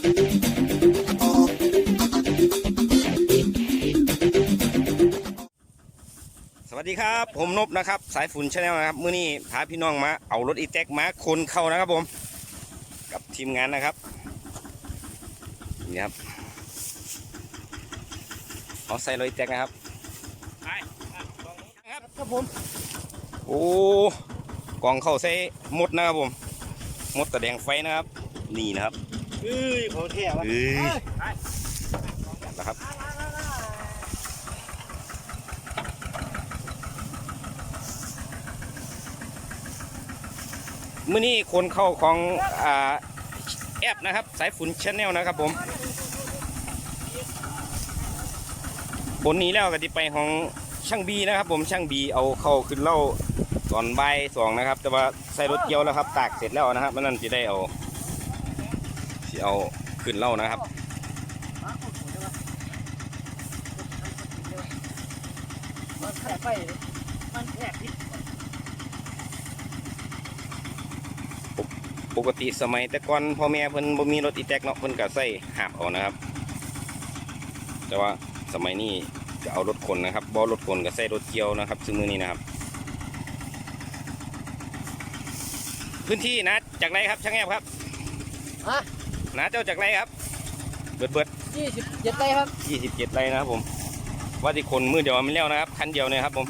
สวัสดีครับ ผมนบนะครับ สายฝุ่นชาแนลนะครับมื้อนี้พาพี่น้องมาเอารถอีแท็กมาคนเข้านะครับผม กับทีมงานนะครับนี่ครับเขาใส่รถอีแท็กนะครับครับครับผมโอ้กองเข้าใส่มดนะครับผมมดตะแดงไฟนะครับ นี่นะครับ เอ้ยของแท้วะเอ้ยนะครับมื่อนี้คนเข้าของอ่าแอปนะครับ สายฝุ่นชแนลนะครับผมบนนี้แล้วก็ที่ไปของช่างบีนะครับ ผมช่างบีเอาเข้าขึ้นเล่าตอนใบสองนะครับ แต่ว่าใส่รถเกี่ยวแล้วครับ ตากเสร็จแล้วนะครับมันนั่นจะได้เอา เอาขึ้นเล่านะครับมันแท้ไปมันแท้พิษปกติสมัยแต่ก่อนพ่อแม่เพิ่นบ่มีรถอีแท็กเนาะเพิ่นก็ใส่หาบเอานะครับ แต่ว่าสมัยนี้จะเอารถคนนะครับบ่รถคนก็ใส่รถเกี่ยวนะครับ ซึ่งมือนี้นะครับ พื้นที่นะจากไรครับช่างแอบครับฮะ นะเจ้าจากไรครับ เบิดเบิดยี่สิบเจ็ดไร่ครับยี่สิบเจ็ดไรนะครับผม ว่าที่คนมือเดียวมันแล้วนะครับ คันเดียวเนี่ยครับผม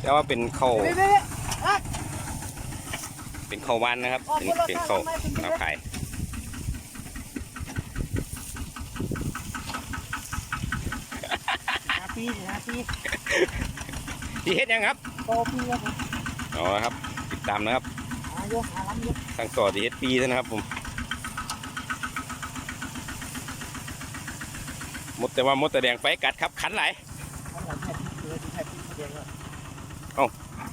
แต่ว่าเป็นเข้าเบ๊ะเบ๊ะอะเป็นเข้าวานนะครับ เป็นเป็นเข้าหน้าขายห้าปีห้าปีที่เฮ็ดยังครับโตปีครับผมเอาละครับ ติดตามนะครับอายุหาล้ำยุสั่งต่อที่เฮ็ดปีนะครับผม มดแต่ว่ามดแต่แดงไฟกัดครับขันไหลายทั้งหลังแท้พิษเลยที่แท้พิษเดียว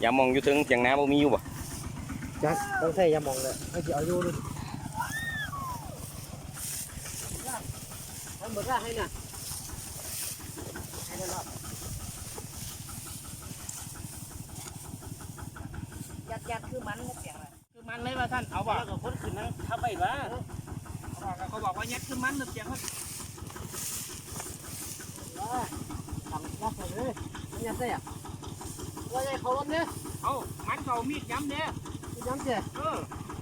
อย่ามองอยู่ถึงเจียงน้ำบ่มีอยู่บ่จักต้องใส่ยาหมองเลยไม่จะเอาอยู่ดูทำหมดละให้น่ะให้ได้รอบยัดยัดคือมันเสียงอะไรคือมันเลยว่าท่านเอาบอกแล้วก็พ้นขึ้นนะทำไปบ้าเขาบอกว่ายัดคือมันเสียงเขา ทำล็อกเลยมัน ยัดได้อะว่าไงเขาล้มเนี่ยเอามันเขามีดย้ำเนี่ยย้ำเสียเออ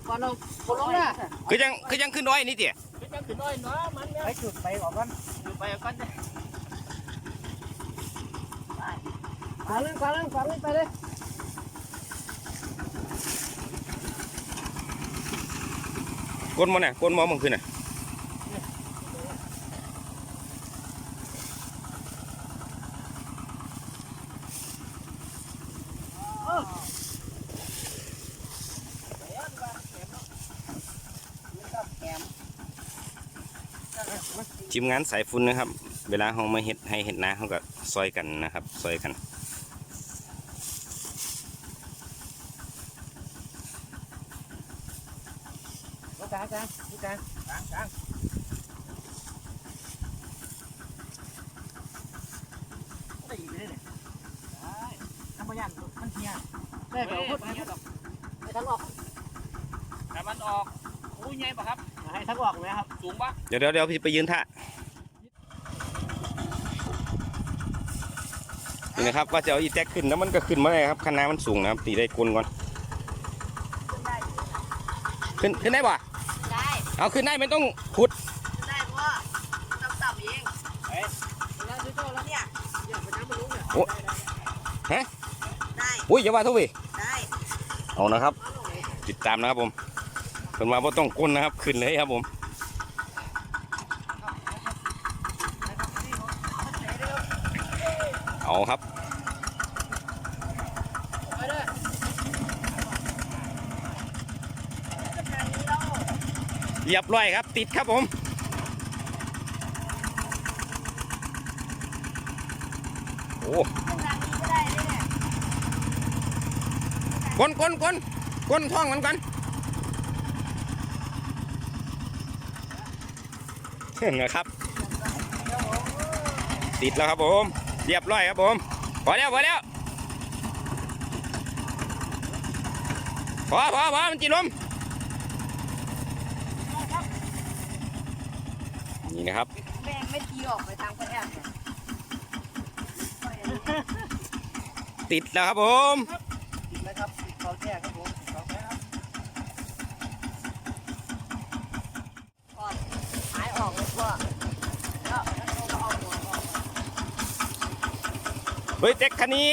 ก่อนเราคนล้มนะคือยังคือยังขึ้นด้อยนี่เตี๋ยจะจะขึ้นน้อยเนาะมันเนี่ยไปจุดไปออกกันอยู่ไปกันเนี่ยขวาเรื่องขวาเรื่องขวาเรื่องไปเลยกลนมาเนี่ยกลนมอมึงขึ้นน่ะ ทีมงานสายฝุ่นนะครับ เวลาเขามาเห็ดให้เห็ดนาเขาก็ซอยกันนะครับซอยกันรถกลางกลางรถกลางกลางกลางตีไปเลยเนี่ยทำพยานมันเฮียได้เฮ้ไปยพูดมันเนี่ยดอกให้ทั้งออกแต่มันออก อู้ใหญ่ปะครับให้ทั้งออกไหมครับ สูงปะเดี๋ยวเดี๋ยวเดี๋ยวพี่ไปยืนท่านี่นะครับว่าจะเอาอีแท็กขึ้นแล้วมันก็ขึ้นมาเลยครับคันนามันสูงนะครับตีได้กลนก่อน ขึ้นขึ้นได้ป่ะได้เอาขึ้นได้ไม่ต้องขุดได้เพราะต่ำๆเองแล้วช่วยๆแล้วเนี่ยอย่าไปน้ำมันรู้เนี่ยโอ้ฮะได้อุ้ยอย่าว่าทุกวีได้เอานะครับ ติดตามนะครับผม เพิ่นว่าบ่ต้องก้นนะครับขึ้นเลยครับผมเอาครับไปเลยเรียบร้อยครับติดครับผมโอ้ทางนี้ก็ได้เนี่ยก้นก้นก้นก้นท้องมันกัน นะครับ ติดแล้วครับผม เรียบร้อยครับผมพอแล้วพอแล้วพอพอพอมันจีลมนี่นะครับแม่งไม่ตีออกไปทางพระแอดเนี่ยติดแล้วครับผมติดแล้วครับติดเขาแท้ครับผมติดเขาแท้ครับ ก่อนหายออกเลยพ่อแล้วแล้วเราก็เอาหัวออก เฮ้ยเต็กคันนี้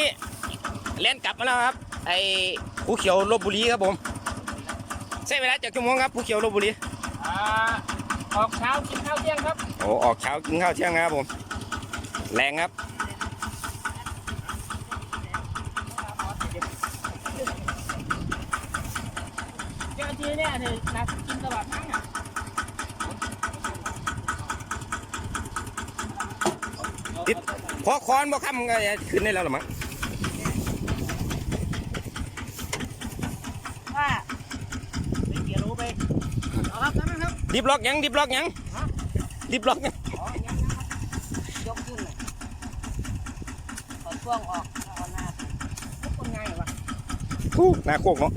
เล่นกลับมาแล้วครับ ไอ้ภูเขียวลบบุรีครับผมใช้เวลาจากชั่วโมงครับภูเขียวลบบุรีอ่าออกเช้ากินข้าวเที่ยงครับโอ้ออกเช้ากินข้าวเที่ยงนะครับผม แรงครับเจ้าจีเนี่ยเนี่ยนักกินตลอดทั้งอะ ติดพอคอนบ่ค่ำก็จะขึ้นได้แล้วหรือมั้งว่าไปเกียร์รู้ไปเอาครับนั่นนะครับดิบล็อกยังดิบล็อกยังดิบล็อกยังอ๋อยังนะครับยกขึ้นเลยถอดช่วงออกแล้วเอาหน้าทุกคนง่ายวะทูหน้าโคกเนาะ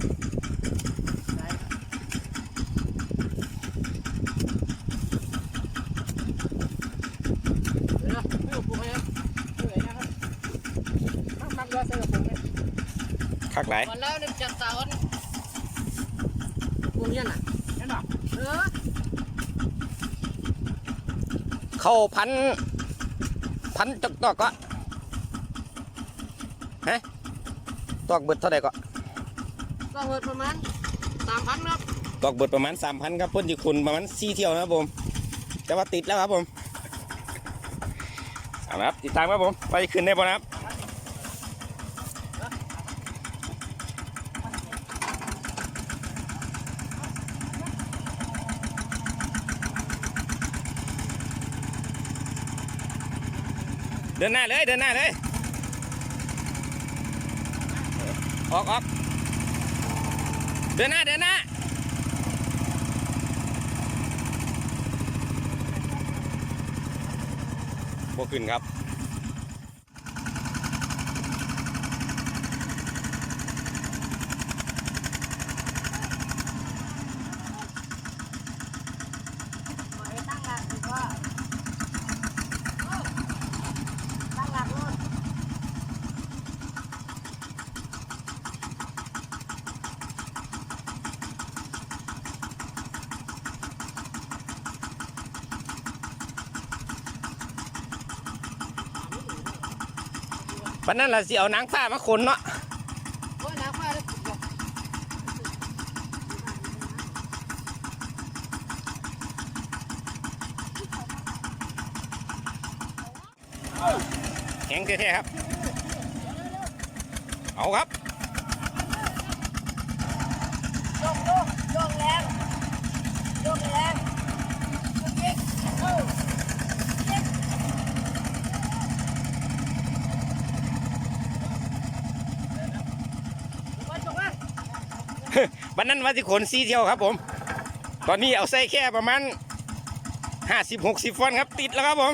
เดี๋ยวนะไม่เอาปูให้ครับเหนื่อยนะครับมักมักเรือ ใส่กระปุกเนี่ยคักหลายวันแล้วเนี่ยจะสอนปูเนี่ยน่ะนั่นหรอเออเข้าพัน พันจอกตอกก็ฮะตอกเบิดเท่าไหร่ก็ก็เหิดประมาณสามพันครับตอกเบิดประมาณ3,000ครับเพิ่นสิคุณประมาณ4เที่ยวนะครับผม แต่ว่าติดแล้วครับผมเอาละครับติดตามครับผมไปขึ้นได้ป่ะนะครับ ดินหน้าเลย เดินหน้าเลย ออกออกเดินหน้า เดินหน้า บวขึ้นครับ ขอให้ตั้งหลักหรือว่าตั้งหลักนู่น วันนั้นเราสิเอานางฟ้ามาขนเนาะโอ้ยน้ำฟ้าเลยแข็งแท้ๆครับ เอาครับ โยกโยกโยกแรงโยกแรงโยกยิกเออยิกมาจบมา วันนั้นว่าสิขนซีเที่ยวครับผม ตอนนี้เอาใส่แค่ประมาณห้าสิบหกสิบฟอนต์ครับติดแล้วครับผม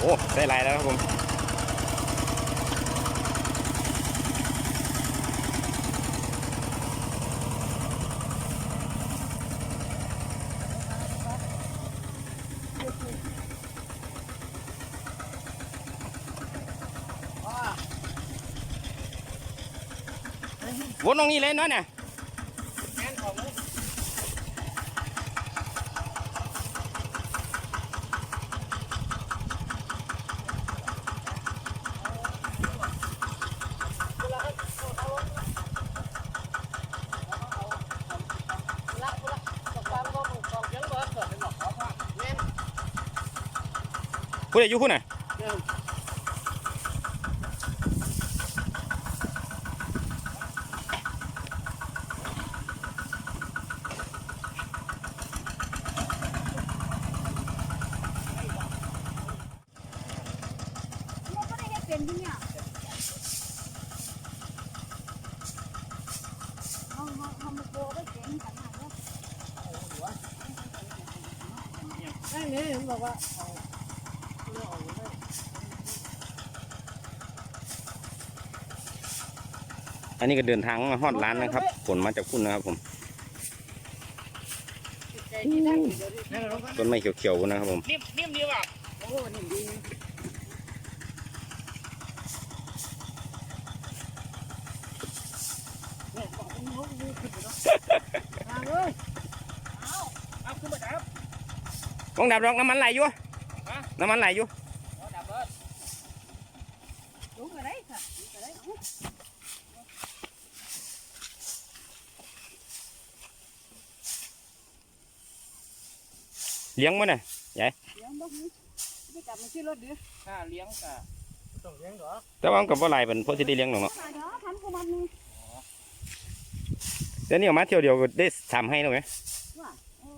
โอ้ใส่ลายแล้วครับผม วนตรงนี้ เลยเนาะเนี่ยงานของพูดอายุพูดหน่อยนั่นนี่ผมบอกว่าเอาเรือออกเลยอันนี้ก็เดินทางมาฮอดร้านนะครับฝนมาจากพุ่นนะครับผมใจดีนั่งเดี๋ยวดินั่นเราก็ต้นไม้เขียวๆนะครับผม นิ่มนิ่มดีว่ะโอ้นี่ดีเนี่ยบอกเป็นน้องดูขึ้นไปเนาะ ทางเอ้ยเอาขึ้นมาดับต้องดับดอกน้ำมันไหลอยู่น้ำมันไหลอยู่เอาดับเบิดลุกอะไรค่ะลุกอะไรเอาเลี้ยงมั้ยน่ะเดี๋ยวบอกนี่ไม่กลับมาที่รถดิถ้าเลี้ยงกะต้องเลี้ยงเหรอแต่ว่ามันกับว่าไหลเป็นเพราะที่ได้เลี้ยงหรอกเนาะมา เนาะทำกูมันนี่แต่นี่ออกมาเที่ยวเดียวก็ได้ทำให้แล้วไงว่าโอ้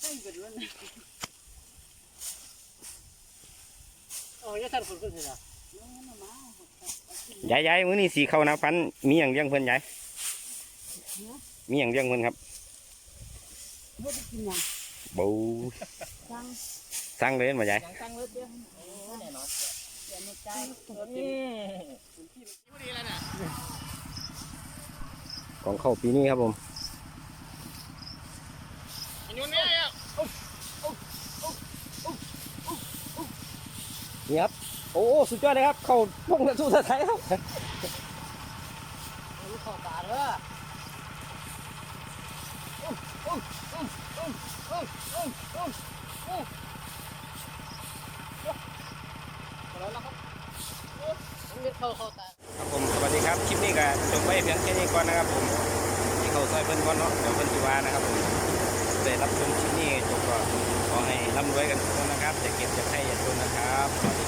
ใจเกิดเลยโอ้ยท่านคนขึ้นสิล่ะยายยายมื้อนี้สีเข้านะพันมีอย่างเลี้ยงเพิ่นยายมีอย่างเลี้ยงเพิ่นครับไม่ได้กินยังบูสั่งสั่งเลยมายายยังตั้งเดียวโอ้แน่นอนเดี๋ยวมาใจนี่ ของเข้าปีนี้ครับผมอันนี้เนี่ยนี่ครับ โอ้สุดยอดเลยครับ เข้าพงสู้สะไทยครับรู้ข้อตาเด้อผมจะเข้าเข้าตาครับผมส วัสดีครับ คลิปนี้ก็จบไว้เพียงแค่นี้ก่อนนะครับผมที่เขาซอยเพิ่นก่อนเนาะเดี๋ยวเพิ่นจิวานะครับผมได้รับชมคลิปนี้จบก็ขอให้ร่ำรวยกันทุกคนนะครับจะเก็บจะให้อย่าจนนะครับ